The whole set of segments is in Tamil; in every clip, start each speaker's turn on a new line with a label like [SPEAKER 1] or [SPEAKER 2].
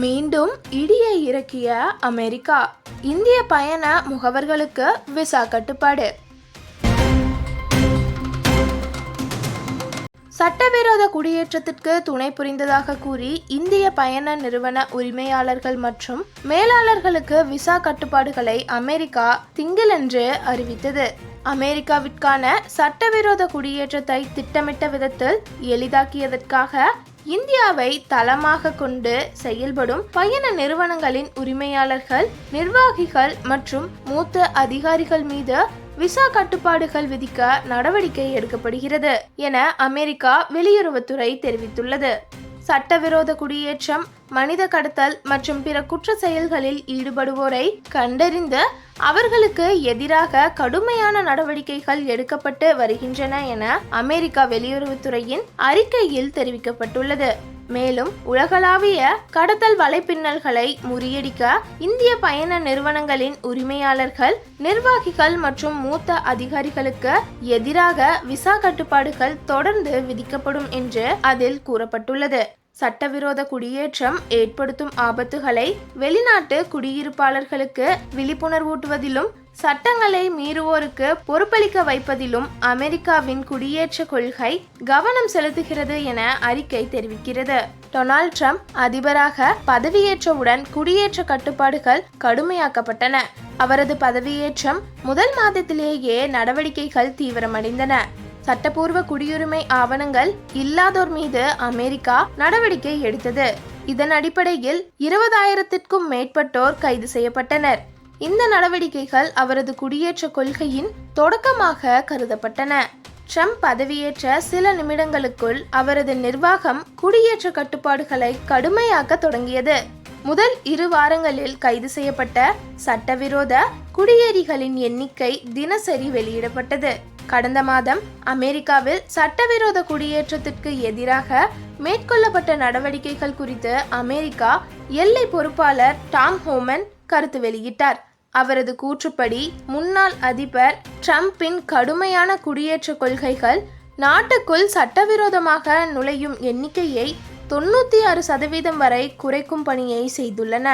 [SPEAKER 1] மீண்டும் இடியை இறக்கிய அமெரிக்கா இந்திய பயண முகவர்களுக்கு விசா கட்டுப்பாடு. சட்டவிரோத குடியேற்றத்திற்கு துணை புரிந்ததாக கூறி இந்திய பயண நிறுவன உரிமையாளர்கள் மற்றும் மேலாளர்களுக்கு விசா கட்டுப்பாடுகளை அமெரிக்கா திங்களன்று அறிவித்தது. அமெரிக்காவிற்கான சட்டவிரோத குடியேற்றத்தை திட்டமிட்ட விதத்தில் எளிதாக்கியதற்காக இந்தியாவை தளமாக கொண்டு செயல்படும் பயண நிறுவனங்களின் உரிமையாளர்கள் நிர்வாகிகள் மற்றும் மூத்த அதிகாரிகள் மீது விசா கட்டுப்பாடுகள் விதிக்க நடவடிக்கை எடுக்கப்படுகிறது என அமெரிக்கா வெளியுறவுத்துறை தெரிவித்துள்ளது. சட்டவிரோத குடியேற்றம் மனித கடத்தல் மற்றும் பிற குற்ற செயல்களில் ஈடுபடுவோரை கண்டறிந்து அவர்களுக்கு எதிராக கடுமையான நடவடிக்கைகள் எடுக்கப்பட்டு வருகின்றன என அமெரிக்கா வெளியுறவுத்துறையின் அறிக்கையில் தெரிவிக்கப்பட்டுள்ளது. மேலும் உலகளாவிய கடத்தல் வலைப்பின்னல்களை முறியடிக்க இந்திய பயண நிறுவனங்களின் உரிமையாளர்கள் நிர்வாகிகள் மற்றும் மூத்த அதிகாரிகளுக்கு எதிராக விசா கட்டுப்பாடுகள் தொடர்ந்து விதிக்கப்படும் என்று அதில் கூறப்பட்டுள்ளது. சட்டவிரோத குடியேற்றம் ஏற்படுத்தும் ஆபத்துகளை வெளிநாட்டு குடியிருப்பாளர்களுக்கு விழிப்புணர்வூட்டுவதிலும் சட்டங்களை மீறுவோருக்கு பொறுப்பளிக்க வைப்பதிலும் அமெரிக்காவின் குடியேற்ற கொள்கை கவனம் செலுத்துகிறது என அறிக்கை தெரிவிக்கிறது. டொனால்ட் ட்ரம்ப் அதிபராக பதவியேற்றவுடன் குடியேற்ற கட்டுப்பாடுகள் கடுமையாக்கப்பட்டன. அவரது பதவியேற்றம் முதல் மாதத்திலேயே நடவடிக்கைகள் தீவிரமடைந்தன. சட்டப்பூர்வ குடியுரிமை ஆவணங்கள் இல்லாதோர் மீது அமெரிக்கா நடவடிக்கை எடுத்தது. இதன் அடிப்படையில் இருபதாயிரத்திற்கும் மேற்பட்டோர் கைது செய்யப்பட்டனர். இந்த நடவடிக்கைகள் அவரது குடியேற்ற கொள்கையின் தொடக்கமாக கருதப்பட்டன. ட்ரம்ப் பதவியேற்ற சில நிமிடங்களுக்குள் அவரது நிர்வாகம் குடியேற்ற கட்டுப்பாடுகளை கடுமையாக்க தொடங்கியது. முதல் இரு வாரங்களில் கைது செய்யப்பட்ட சட்டவிரோத குடியேறிகளின் எண்ணிக்கை தினசரி வெளியிடப்பட்டது. கடந்த மாதம் அமெரிக்காவில் சட்டவிரோத குடியேற்றத்திற்கு எதிராக மேற்கொள்ளப்பட்ட நடவடிக்கைகள் குறித்து அமெரிக்கா எல்லை பொறுப்பாளர் டாம் ஹோமன் கருத்து வெளியிட்டார். அவரது கூற்றுப்படி முன்னாள் அதிபர் ட்ரம்பின் கடுமையான குடியேற்ற கொள்கைகள் நாட்டுக்குள் சட்டவிரோதமாக நுழையும் எண்ணிக்கையை தொண்ணூற்றி ஆறு சதவீதம் வரை குறைக்கும் பணியை செய்துள்ளன.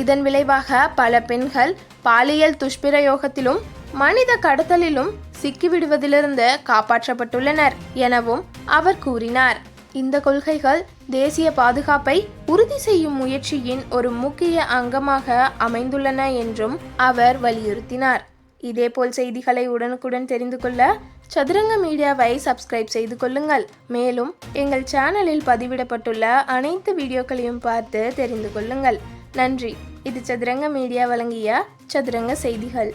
[SPEAKER 1] இதன் விளைவாக பல பெண்கள் பாலியல் துஷ்பிரயோகத்திலும் மனித கடத்தலிலும் சிக்கிவிடுவதிலிருந்து காப்பாற்றப்பட்டுள்ளனர் எனவும் அவர் கூறினார். இந்த கொள்கைகள் தேசிய பாதுகாப்பை உறுதி செய்யும் முயற்சியின் ஒரு முக்கிய அங்கமாக அமைந்துள்ளன என்றும் அவர் வலியுறுத்தினார். இதேபோல் செய்திகளை உடனுக்குடன் தெரிந்து கொள்ள சதுரங்க மீடியாவை சப்ஸ்கிரைப் செய்து கொள்ளுங்கள். மேலும் எங்கள் சேனலில் பதிவிடப்பட்டுள்ள அனைத்து வீடியோக்களையும் பார்த்து தெரிந்து கொள்ளுங்கள். நன்றி. இது சதுரங்க மீடியா வழங்கிய சதுரங்க செய்திகள்.